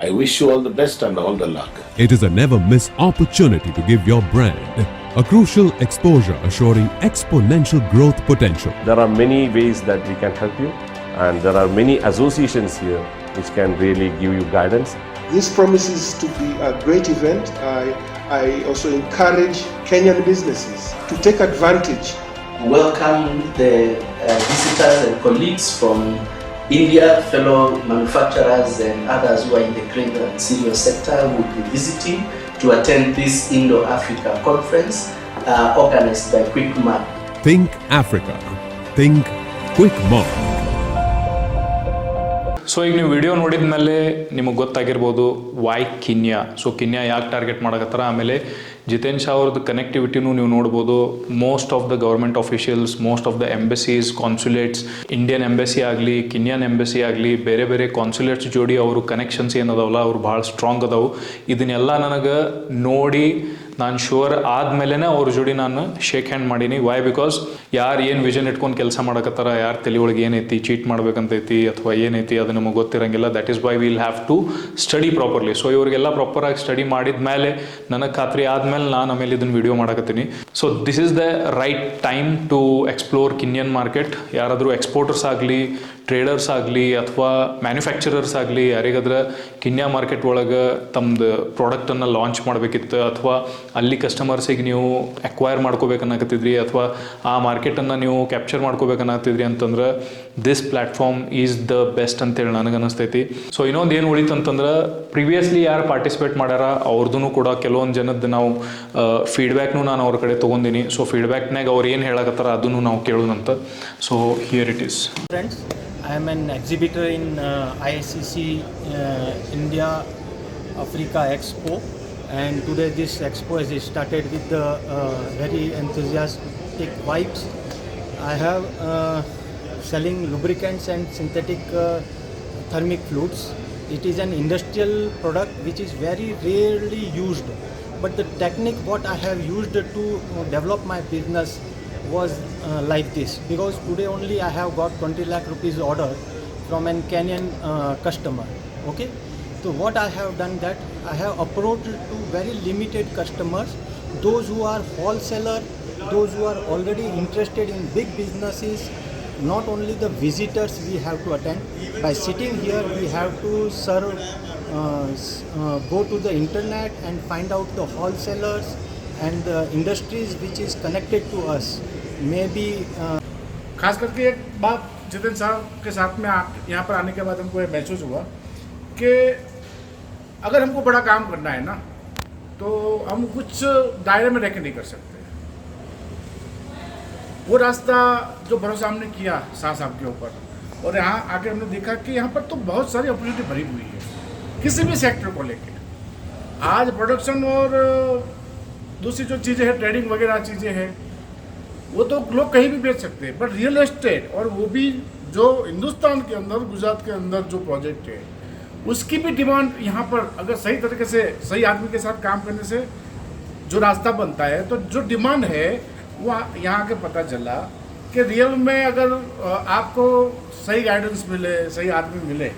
Speaker 5: I wish you all the best and all the luck.
Speaker 2: it is a never miss opportunity to give your brand a crucial exposure assuring exponential growth potential.
Speaker 12: There are many ways that we can help you, and there are many associations here which can really give you guidance.
Speaker 13: This promises to be a great event. I, I also encourage Kenyan businesses to take advantage.
Speaker 14: welcome the uh, visitors and colleagues from India, fellow manufacturers and others who are in the grain and cereal sector who will be visiting to attend this Indo-Africa conference uh, organized by Quickmark.
Speaker 2: Think Africa. Think Quick Mark.
Speaker 1: So ಈಗ ನೀವು video ನೋಡಿದ ಮೇಲೆ ನಿಮಗೆ ಗೊತ್ತಾಗಿರ್ಬೋದು Y ಕಿನ್ಯಾ. So ಕಿನ್ಯಾ ಯಾಕೆ target ಮಾಡಕತ್ತಾರ? ಆಮೇಲೆ ಜಿತೇನ್ ಶಾ ಅವ್ರದ್ದು ಕನೆಕ್ಟಿವಿಟಿನೂ ನೀವು ನೋಡ್ಬೋದು. Most of the government officials most of the embassies consulates Indian embassy ಆಗಲಿ, ಕಿನ್ಯಾನ್ ಎಂಬಸಿ ಆಗಲಿ, ಬೇರೆ ಬೇರೆ ಕಾನ್ಸುಲೇಟ್ಸ್ ಜೋಡಿ ಅವರು ಕನೆಕ್ಷನ್ಸ್ ಏನದವಲ್ಲ ಅವ್ರು ಭಾಳ ಸ್ಟ್ರಾಂಗ್ ಅದಾವು. ಇದನ್ನೆಲ್ಲ ನನಗೆ ನೋಡಿ ನಾನು ಶೂರ್ ಆದಮೇಲೆ ಅವ್ರ ಜೋಡಿ ನಾನು ಶೇಕ್ ಹ್ಯಾಂಡ್ ಮಾಡೀನಿ. ವೈ ಬಿಕಾಸ್ ಯಾರು ಏನು ವಿಷನ್ ಇಟ್ಕೊಂಡು ಕೆಲಸ ಮಾಡಕತ್ತಾರ, ಯಾರು ತಲೆ ಒಳಗೆ ಏನೈತಿ ಚೀಟ್ ಮಾಡ್ಬೇಕಂತೈತಿ ಅಥವಾ ಏನೈತಿ ಅದು ನಮಗೆ ಗೊತ್ತಿರಂಗಿಲ್ಲ. That is why will have to study properly so proper ಆಗಿ ಸ್ಟಡಿ ಮಾಡಿದ ಮೇಲೆ ನನಗೆ ಖಾತ್ರಿ ಆದಮೇಲೆ ನಾನು ಆಮೇಲೆ ಇದನ್ನ video ಮಾಡಕತ್ತೀನಿ. So this is the right time to explore Kenyan market ಯಾರಾದರೂ ಎಕ್ಸ್ಪೋರ್ಟರ್ಸ್ ಆಗಲಿ ಟ್ರೇಡರ್ಸ್ ಆಗಲಿ ಅಥವಾ ಮ್ಯಾನುಫ್ಯಾಕ್ಚರರ್ಸ್ ಆಗಲಿ ಯಾರಿಗಾದ್ರೆ ಕಿನ್ಯಾ ಮಾರ್ಕೆಟ್ ಒಳಗೆ ತಮ್ಮದು ಪ್ರಾಡಕ್ಟನ್ನು ಲಾಂಚ್ ಮಾಡಬೇಕಿತ್ತು ಅಥವಾ ಅಲ್ಲಿ ಕಸ್ಟಮರ್ಸಿಗೆ ನೀವು ಅಕ್ವೈರ್ ಮಾಡ್ಕೋಬೇಕನ್ನಕತ್ತಿದ್ರಿ ಅಥವಾ ಆ ಮಾರ್ಕೆಟನ್ನು ನೀವು ಕ್ಯಾಪ್ಚರ್ ಮಾಡ್ಕೋಬೇಕನ್ನತ್ತಿದ್ರಿ ಅಂತಂದ್ರೆ this platform is the best ಅಂತೇಳಿ ನನಗೆ ಅನಿಸ್ತೈತಿ. ಸೊ ಇನ್ನೊಂದು ಏನು ಉಳಿತಂತಂದ್ರೆ ಪ್ರಿವಿಯಸ್ಲಿ ಯಾರು ಪಾರ್ಟಿಸಿಪೇಟ್ ಮಾಡ್ಯಾರ ಅವ್ರದ್ದು ಕೂಡ ಕೆಲವೊಂದು ಜನದ್ದು ನಾವು ಫೀಡ್ಬ್ಯಾಕ್ನು ನಾನು ಅವ್ರ ಕಡೆ ತೊಗೊಂಡಿನಿ. ಸೊ ಫೀಡ್ಬ್ಯಾಕ್ನಾಗ ಅವ್ರು ಏನು ಹೇಳಕತ್ತಾರ ಅದನ್ನು ನಾವು ಕೇಳೋದಂತ. So here it is
Speaker 15: friends I am an exhibitor in I C C Expo, and today this expo has started with the uh, very enthusiastic vibes. I have uh, selling lubricants and synthetic uh, thermic fluids. It is an industrial product which is very rarely used, but the technique what I have used to develop my business was uh, like this because today only I have got 20 lakh rupees order from an Kenyan uh, customer. Okay, so what I have done that I have approached to very limited customers, those who are wholesaler, those who are already interested in big businesses. Not only the visitors we have to attend. By sitting here, we have to serve, uh, uh, go to the internet and find out the wholesalers and the industries which is connected to us. Maybe uh,
Speaker 16: खास करके एक बात जितिन साहब के साथ में आप यहाँ पर आने के बाद हमको ये महसूस हुआ कि अगर हमको बड़ा काम करना है ना तो हम कुछ दायरे में रह के नहीं कर सकते वो रास्ता जो भरोसा हमने किया शाह साहब के ऊपर। और यहाँ आके हमने देखा कि यहाँ पर तो बहुत सारी अपॉर्चुनिटी भरी हुई है, किसी भी सेक्टर को लेके। आज प्रोडक्शन और दूसरी जो चीज़ें हैं ट्रेडिंग वगैरह चीज़ें हैं, वो तो लोग कहीं भी बेच सकते हैं बट रियल एस्टेट और वो भी जो हिंदुस्तान के अंदर, गुजरात के अंदर जो प्रोजेक्ट है, उसकी भी डिमांड यहाँ पर अगर सही तरीके से, सही आदमी के साथ काम करने से जो रास्ता बनता है तो जो डिमांड है वो यहाँ के पता चला कि रियल में अगर आपको सही गाइडेंस मिले, सही आदमी मिले,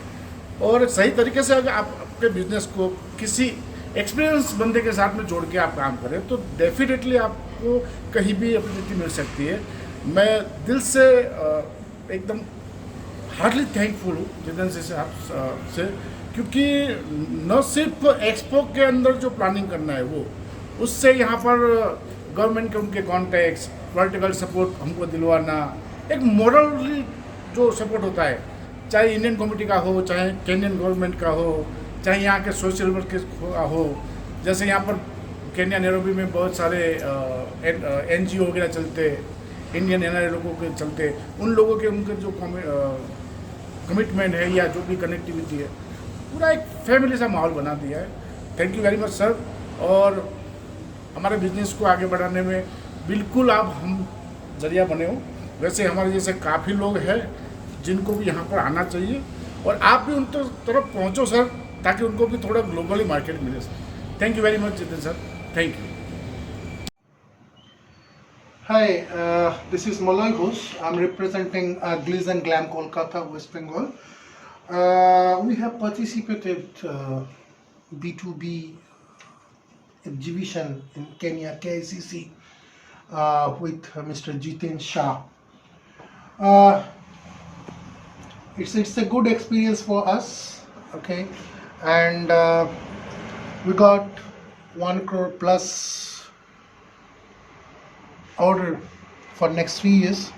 Speaker 16: और सही तरीके से अगर आप आपके बिज़नेस को किसी एक्सपीरियंस बंदे के साथ में जोड़ के आप काम करें तो डेफिनेटली आपको कहीं भी अपॉर्चुनिटी मिल सकती है। मैं दिल से एकदम हार्डली थैंकफुल हूँ जितेंद्र सिंह से आप से, क्योंकि न सिर्फ़ एक्सपो के अंदर जो प्लानिंग करना है वो, उससे यहाँ पर गवर्नमेंट के उनके कॉन्टैक्ट्स पॉलिटिकल सपोर्ट हमको दिलवाना, एक मॉरली जो सपोर्ट होता है, चाहे इंडियन कम्युनिटी का हो, चाहे केनियन गवर्नमेंट का हो, चाहे यहाँ के सोशल वर्क का हो जैसे यहाँ पर केन्या नैरोबी में बहुत सारे एन जी ओ वगैरह चलते इंडियन एन लोगों के चलते, उन लोगों के उनके जो कमिटमेंट है या जो भी कनेक्टिविटी है, पूरा एक फैमिली सा माहौल बना दिया है। Thank you very much sir और हमारे बिज़नेस को आगे बढ़ाने में बिल्कुल आप हम ज़रिया बने हो वैसे हमारे जैसे काफ़ी लोग हैं जिनको भी यहाँ पर आना चाहिए और आप भी उन तरफ़ पहुँचो सर ताकि उनको भी थोड़ा ग्लोबली मार्केट मिले sir thank you very much Jitin sir thank you
Speaker 17: Hi, uh, this is Malay Ghosh. I'm representing uh, Gliz and Glam Kolkata, West Bengal. Uh, we have participated uh, B2B exhibition in Kenya, KICC, uh, with uh, Mr. Jiten Shah. Uh, it's, it's a good experience for us, okay? And uh, we got one crore plus order for next three years.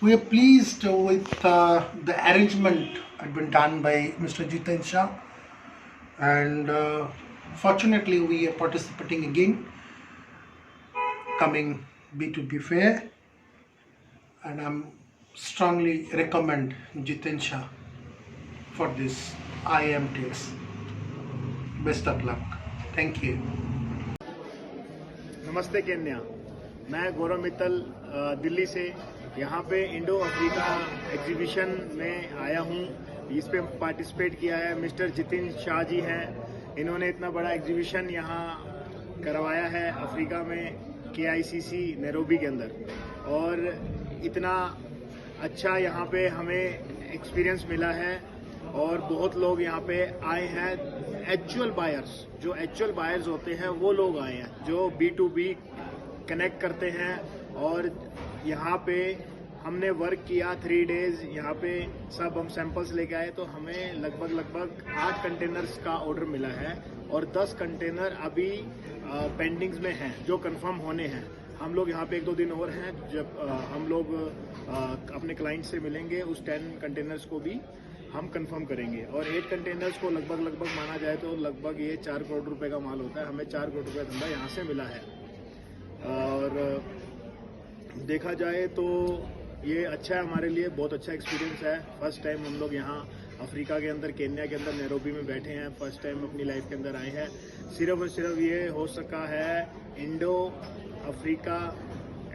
Speaker 17: We are pleased with uh, the arrangement had been done by Mr. Jiten Shah, and uh, fortunately we are participating again, coming B2B fair, and I'm strongly recommend Jiten Shah for this IMTX. Best of luck. Thank you.
Speaker 18: नमस्ते Kenya मैं गौरव मित्तल अ, दिल्ली से यहाँ पे Indo Africa exhibition में आया हूँ इस पे पार्टिसिपेट किया है मिस्टर जितिन शाह जी हैं इन्होंने इतना बड़ा एग्जीबिशन यहाँ करवाया है अफ्रीका में के आई सी सी नैरोबी के अंदर। और इतना अच्छा यहाँ पे हमें एक्सपीरियंस मिला है और बहुत लोग यहाँ पे आए हैं। एक्चुअल बायर्स जो एक्चुअल बायर्स होते हैं, वो लोग आए हैं, जो बी टू बी कनेक्ट करते हैं। और यहाँ पे हमने वर्क किया थ्री डेज़ यहाँ पे सब हम सैंपल्स लेके आए तो हमें लगभग लगभग आठ कंटेनर्स का ऑर्डर मिला है और दस कंटेनर अभी पेंडिंग्स में हैं जो कंफर्म होने हैं। हम लोग यहाँ पे एक दो दिन और हैं जब अ, हम लोग अ, अपने क्लाइंट से मिलेंगे उस टेन कंटेनर्स को भी हम कंफर्म करेंगे। और एट कंटेनर्स को लगभग लगभग माना जाए तो लगभग ये चार करोड़ रुपए का माल होता है हमें चार करोड़ रुपए धंधा यहाँ से मिला है। और देखा जाए तो ये अच्छा है हमारे लिए, बहुत अच्छा एक्सपीरियंस है। फ़र्स्ट टाइम हम लोग यहाँ अफ्रीका के अंदर, केन्या के अंदर, नैरोबी में बैठे हैं। फ़र्स्ट टाइम अपनी लाइफ के अंदर आए हैं। सिर्फ़ और सिर्फ़ ये हो सका है इंडो अफ्रीका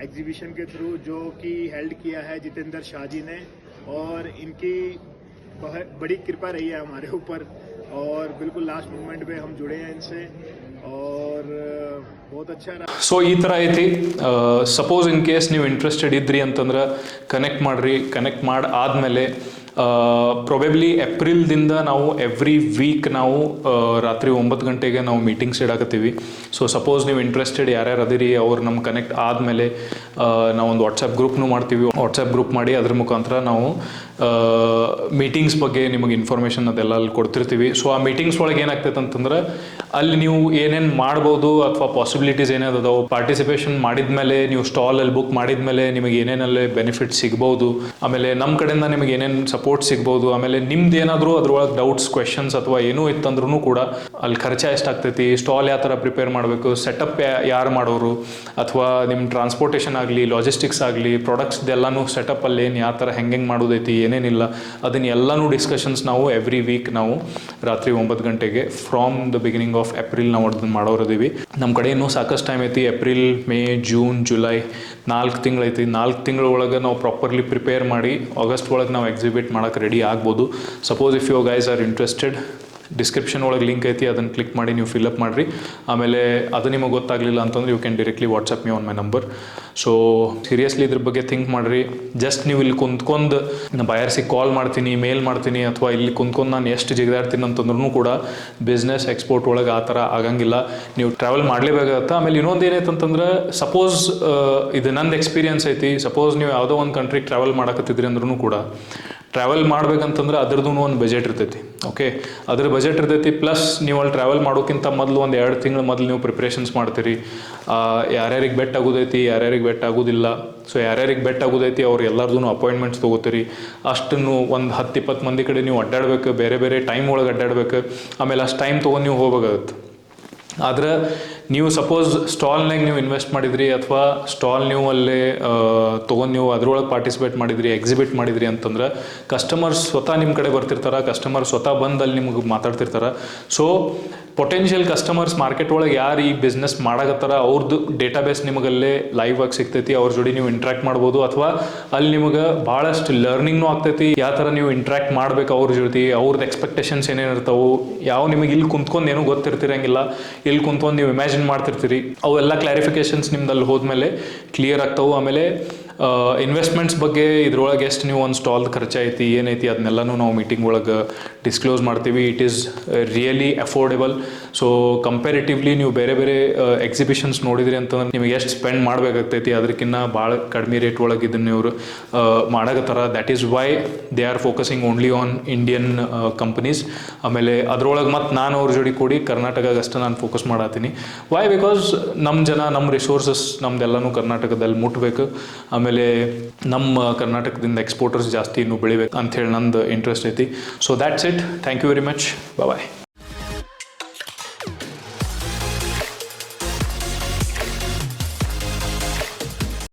Speaker 18: एग्जीबिशन के थ्रू जो कि हेल्ड किया है जितेंद्र शाह जी ने। और इनकी बड़ी कृपा रही है हमारे ऊपर। और बिल्कुल लास्ट मोमेंट पे हम जुड़े हैं इनसे।
Speaker 1: ಸೊ ಈ ಥರ ಐತಿ. ಸಪೋಸ್ ಇನ್ ಕೇಸ್ ನೀವು ಇಂಟ್ರೆಸ್ಟೆಡ್ ಇದ್ರಿ ಅಂತಂದ್ರೆ ಕನೆಕ್ಟ್ ಮಾಡಿರಿ. ಕನೆಕ್ಟ್ ಮಾಡಿ ಆದಮೇಲೆ ಪ್ರೊಬೆಬ್ಲಿ ಏಪ್ರಿಲ್ದಿಂದ ನಾವು ಎವ್ರಿ ವೀಕ್ ನಾವು ರಾತ್ರಿ ಒಂಬತ್ತು ಗಂಟೆಗೆ ನಾವು ಮೀಟಿಂಗ್ಸ್ ಇಡಾಕತ್ತೀವಿ ಸೊ ಸಪೋಸ್ ನೀವು ಇಂಟ್ರೆಸ್ಟೆಡ್ ಯಾರ್ಯಾರು ಅದಿರಿ, ಅವ್ರು ನಮ್ಮ ಕನೆಕ್ಟ್ ಆದಮೇಲೆ ನಾವೊಂದು ವಾಟ್ಸಪ್ ಗ್ರೂಪ್ನು ಮಾಡ್ತೀವಿ. ವಾಟ್ಸಪ್ ಗ್ರೂಪ್ ಮಾಡಿ ಅದ್ರ ಮುಖಾಂತರ ನಾವು ಮೀಟಿಂಗ್ಸ್ ಬಗ್ಗೆ ನಿಮಗೆ ಇನ್ಫಾರ್ಮೇಷನ್ ಅದೆಲ್ಲ ಅಲ್ಲಿ ಕೊಡ್ತಿರ್ತೀವಿ. ಸೊ ಆ ಮೀಟಿಂಗ್ಸ್ ಒಳಗೆ ಏನಾಗ್ತೈತೆ ಅಂತಂದ್ರೆ, ಅಲ್ಲಿ ನೀವು ಏನೇನು ಮಾಡ್ಬೋದು ಅಥವಾ ಪಾಸಿಬಿಲಿಟೀಸ್ ಏನೇನು ಅದಾವೆ ಪಾರ್ಟಿಸಿಪೇಷನ್ ಮಾಡಿದ್ಮೇಲೆ ನೀವು ಸ್ಟಾಲ್ ಅಲ್ಲಿ ಬುಕ್ ಮಾಡಿದ್ಮೇಲೆ ನಿಮಗೆ ಏನೇನಲ್ಲಿ ಬೆನಿಫಿಟ್ ಸಿಗ್ಬೋದು. ಆಮೇಲೆ ನಮ್ಮ ಕಡೆಯಿಂದ ನಿಮಗೆ ಏನೇನು ಸಪೋರ್ಟ್ ಸಿಗ್ಬೋದು. ಆಮೇಲೆ ನಿಮ್ದು ಏನಾದರೂ ಅದ್ರೊಳಗೆ ಡೌಟ್ಸ್ ಕ್ವೆಶನ್ಸ್ ಅಥವಾ ಏನೂ ಇತ್ತಂದ್ರೂ ಕೂಡ ಅಲ್ಲಿ ಖರ್ಚು ಎಷ್ಟಾಗ್ತೈತಿ ಸ್ಟಾಲ್ ಯಾವ ಥರ ಪ್ರಿಪೇರ್ ಮಾಡಬೇಕು ಸೆಟಪ್ ಯಾರು ಮಾಡೋರು, ಅಥವಾ ನಿಮ್ಮ ಟ್ರಾನ್ಸ್ಪೋರ್ಟೇಷನ್ ಆಗಲಿ ಲಾಜಿಸ್ಟಿಕ್ಸ್ ಆಗಲಿ ಪ್ರಾಡಕ್ಟ್ಸ್ದೆಲ್ಲನೂ ಸೆಟಪ್ ಅಲ್ಲಿ ಏನು ಯಾವ ಥರ ಹೆಂಗೆ ಮಾಡೋದೈತಿ ಏನೇನಿಲ್ಲ, ಅದನ್ನ ಎಲ್ಲನೂ ಡಿಸ್ಕಷನ್ಸ್ ನಾವು ಎವ್ರಿ ವೀಕ್ ನಾವು ರಾತ್ರಿ ಒಂಬತ್ತು ಗಂಟೆಗೆ from the beginning of April ನಾವು ಅದನ್ನ ಮಾಡೋರಿದ್ದೀವಿ ನಮ್ಮ ಕಡೆ ಇನ್ನೂ ಸಾಕಷ್ಟು ಟೈಮ್ ಐತಿ ಏಪ್ರಿಲ್ ಮೇ ಜೂನ್ ಜುಲೈ ನಾಲ್ಕು ತಿಂಗಳೈತಿ ನಾಲ್ಕು ತಿಂಗಳ ಒಳಗೆ ನಾವು ಪ್ರಾಪರ್ಲಿ ಪ್ರಿಪೇರ್ ಮಾಡಿ ಆಗಸ್ಟ್ ಒಳಗೆ ನಾವು ಎಕ್ಸಿಬಿಟ್ ಮಾಡೋಕ್ಕೆ ರೆಡಿ ಆಗ್ಬೋದು. Suppose if you guys are interested description ಒಳಗೆ ಲಿಂಕ್ ಐತಿ ಅದನ್ನು ಕ್ಲಿಕ್ ಮಾಡಿ ನೀವು ಫಿಲಪ್ ಮಾಡಿರಿ. ಆಮೇಲೆ ಅದು ನಿಮಗೆ ಗೊತ್ತಾಗಲಿಲ್ಲ ಅಂತಂದ್ರೆ you can directly WhatsApp me on my number so seriously ಇದ್ರ ಬಗ್ಗೆ ಥಿಂಕ್ ಮಾಡಿರಿ. ಜಸ್ಟ್ ನೀವು ಇಲ್ಲಿ ಕುಂತ್ಕೊಂಡು ಬಯರ್ಸಿಗೆ ಕಾಲ್ ಮಾಡ್ತೀನಿ ಮೇಲ್ ಮಾಡ್ತೀನಿ, ಅಥವಾ ಇಲ್ಲಿ ಕುಂತ್ಕೊಂಡು ನಾನು ಎಷ್ಟು ಜಿಗಿದಾಡ್ತೀನಿ ಅಂತಂದ್ರೂ ಕೂಡ ಬಿಸ್ನೆಸ್ ಎಕ್ಸ್ಪೋರ್ಟ್ ಒಳಗೆ ಆ ಥರ ಆಗಂಗಿಲ್ಲ. ನೀವು ಟ್ರಾವೆಲ್ ಮಾಡಲೇಬೇಕಾಗತ್ತೆ ಆಮೇಲೆ ಇನ್ನೊಂದು ಏನೈತೆ ಅಂತಂದ್ರೆ ಸಪೋಸ್ ಇದು ನಂದು ಎಕ್ಸ್ಪೀರಿಯನ್ಸ್ ಐತಿ. ಸಪೋಸ್ ನೀವು ಯಾವುದೋ ಒಂದು ಕಂಟ್ರಿಗೆ ಟ್ರಾವೆಲ್ ಮಾಡಕತ್ತಿದ್ರಿ ಅಂದ್ರೂ ಕೂಡ ಟ್ರಾವೆಲ್ ಮಾಡ್ಬೇಕಂತಂದ್ರೆ ಅದ್ರದ್ದು ಒಂದು ಬಜೆಟ್ ಇರ್ತೈತಿ. ಓಕೆ ಅದ್ರ ಬಜೆಟ್ ಇರ್ತೈತಿ ಪ್ಲಸ್ ನೀವು ಅಲ್ಲಿ ಟ್ರಾವೆಲ್ ಮಾಡೋಕ್ಕಿಂತ ಮೊದಲು ಒಂದು ಎರಡು ತಿಂಗಳ ಮೊದಲು ನೀವು ಪ್ರಿಪ್ರೇಷನ್ಸ್ ಮಾಡ್ತೀರಿ. ಯಾರ್ಯಾರಿಗೆ ಬೆಟ್ ಆಗೋದೈತಿ, ಯಾರ್ಯಾರಿಗೆ ಬೆಟ್ ಆಗೋದಿಲ್ಲ. ಸೊ ಯಾರ್ಯಾರಿಗೆ ಬೆಟ್ ಆಗೋದೈತಿ, ಅವ್ರು ಎಲ್ಲರದೂ ಅಪಾಯಿಂಟ್ಮೆಂಟ್ಸ್ ತೊಗೋತೀರಿ. ಅಷ್ಟನ್ನು ಒಂದು ಹತ್ತು ಇಪ್ಪತ್ತು ಮಂದಿ ಕಡೆ ನೀವು ಅಡ್ಡಾಡ್ಬೇಕು, ಬೇರೆ ಬೇರೆ ಟೈಮ್ ಒಳಗೆ ಅಡ್ಡಾಡ್ಬೇಕು. ಆಮೇಲೆ ಅಷ್ಟು ಟೈಮ್ ತೊಗೊಂಡು ನೀವು ಹೋಗ್ಬೇಕಾಗತ್ತೆ. ಆದ್ರೆ ನೀವು ಸಪೋಸ್ ಸ್ಟಾಲ್ನಾಗ ನೀವು ಇನ್ವೆಸ್ಟ್ ಮಾಡಿದ್ರಿ ಅಥವಾ ಸ್ಟಾಲ್ ನೀವು ಅಲ್ಲೇ ತೊಗೊಂಡು ನೀವು ಅದರೊಳಗೆ ಪಾರ್ಟಿಸಿಪೇಟ್ ಮಾಡಿದ್ರಿ ಎಕ್ಸಿಬಿಟ್ ಮಾಡಿದ್ರಿ ಅಂತಂದ್ರೆ ಕಸ್ಟಮರ್ಸ್ ಸ್ವತಃ ನಿಮ್ಮ ಕಡೆ ಬರ್ತಿರ್ತಾರೆ ಕಸ್ಟಮರ್ ಸ್ವತಃ ಬಂದು ಅಲ್ಲಿ ನಿಮಗೆ ಮಾತಾಡ್ತಿರ್ತಾರೆ. ಸೊ ಪೊಟೆನ್ಷಿಯಲ್ ಕಸ್ಟಮರ್ಸ್ ಮಾರ್ಕೆಟ್ ಒಳಗೆ ಯಾರು ಈ ಬಿಸ್ನೆಸ್ ಮಾಡಾಕತ್ತಾರ ಅವ್ರದ್ದು ಡೇಟಾಬೇಸ್ ನಿಮಗಲ್ಲೇ ಲೈವ್ ಆಗಿ ಸಿಗ್ತೈತಿ, ಅವ್ರ ಜೋಡಿ ನೀವು ಇಂಟ್ರಾಕ್ಟ್ ಮಾಡ್ಬೋದು, ಅಥವಾ ಅಲ್ಲಿ ನಿಮಗೆ ಭಾಳಷ್ಟು ಲರ್ನಿಂಗ್ನೂ ಆಗ್ತೈತಿ ಯಾವ ಥರ ನೀವು ಇಂಟ್ರಾಕ್ಟ್ ಮಾಡ್ಬೇಕು ಅವ್ರ ಜೊತೆ ಅವ್ರದ್ದು ಎಕ್ಸ್ಪೆಕ್ಟೇಷನ್ಸ್ ಏನೇನು ಇರ್ತಾವೆ, ಯಾವ ನಿಮಗೆ ಇಲ್ಲಿ ಕುಂತ್ಕೊಂಡು ಏನೂ ಗೊತ್ತಿರ್ತಿರಂಗಿಲ್ಲ ಇಲ್ಲಿ ಕುಂತ್ಕೊಂಡು ನೀವು ಇಮ್ಯಾಜಿನ್ ಮಾಡ್ತಿರ್ತೀರಿ? ಅವೆಲ್ಲ ಕ್ಲಾರಿಫಿಕೇಶನ್ಸ್ ನಿಮ್ದು ಅಲ್ಲಿ ಹೋದ್ಮೇಲೆ ಕ್ಲಿಯರ್ ಆಗ್ತಾವೆ. ಆಮೇಲೆ ಇನ್ವೆಸ್ಟ್ಮೆಂಟ್ಸ್ ಬಗ್ಗೆ ಇದ್ರೊಳಗೆ ಎಷ್ಟು ನೀವು ಒಂದು ಸ್ಟಾಲ್ ಖರ್ಚೈತಿ ಏನೈತಿ ಅದನ್ನೆಲ್ಲನೂ ನಾವು ಮೀಟಿಂಗ್ ಒಳಗೆ ಡಿಸ್ಕ್ಲೋಸ್ ಮಾಡ್ತೀವಿ. It is really affordable so comparatively ನೀವು ಬೇರೆ ಬೇರೆ ಎಕ್ಸಿಬಿಷನ್ಸ್ ನೋಡಿದ್ರಿ ಅಂತಂದ್ರೆ ನಿಮಗೆ ಎಷ್ಟು ಸ್ಪೆಂಡ್ ಮಾಡಬೇಕಾಗ್ತೈತಿ ಅದಕ್ಕಿಂತ ಭಾಳ ಕಡಿಮೆ ರೇಟ್ ಒಳಗೆ ಇದನ್ನ ಇವರು ಮಾಡಕತ್ತಾರ. That is why they are focusing only on Indian companies ಆಮೇಲೆ ಅದರೊಳಗೆ ಮತ್ತು ನಾನು ಅವ್ರ ಜೋಡಿ ಕೂಡಿ ಕರ್ನಾಟಕಕ್ಕೆ ಅಷ್ಟೇ ನಾನು ಫೋಕಸ್ ಮಾಡತ್ತೀನಿ ವೈ ಬಿಕಾಸ್ ನಮ್ಮ ಜನ ನಮ್ಮ ರಿಸೋರ್ಸಸ್ ನಮ್ದೆಲ್ಲನೂ ಕರ್ನಾಟಕದಲ್ಲಿ ಮುಟ್ಟಬೇಕು ನಮ್ಮ ಕರ್ನಾಟಕದಿಂದ ಎಕ್ಸ್ಪೋರ್ಟರ್ಸ್ ಜಾಸ್ತಿ ಇನ್ನೂ ಬೆಳಿಬೇಕು ಹೇಳಿ ನಂದು ಇಂಟ್ರೆಸ್ಟ್ ಐತಿ. So that's it thank you very much bye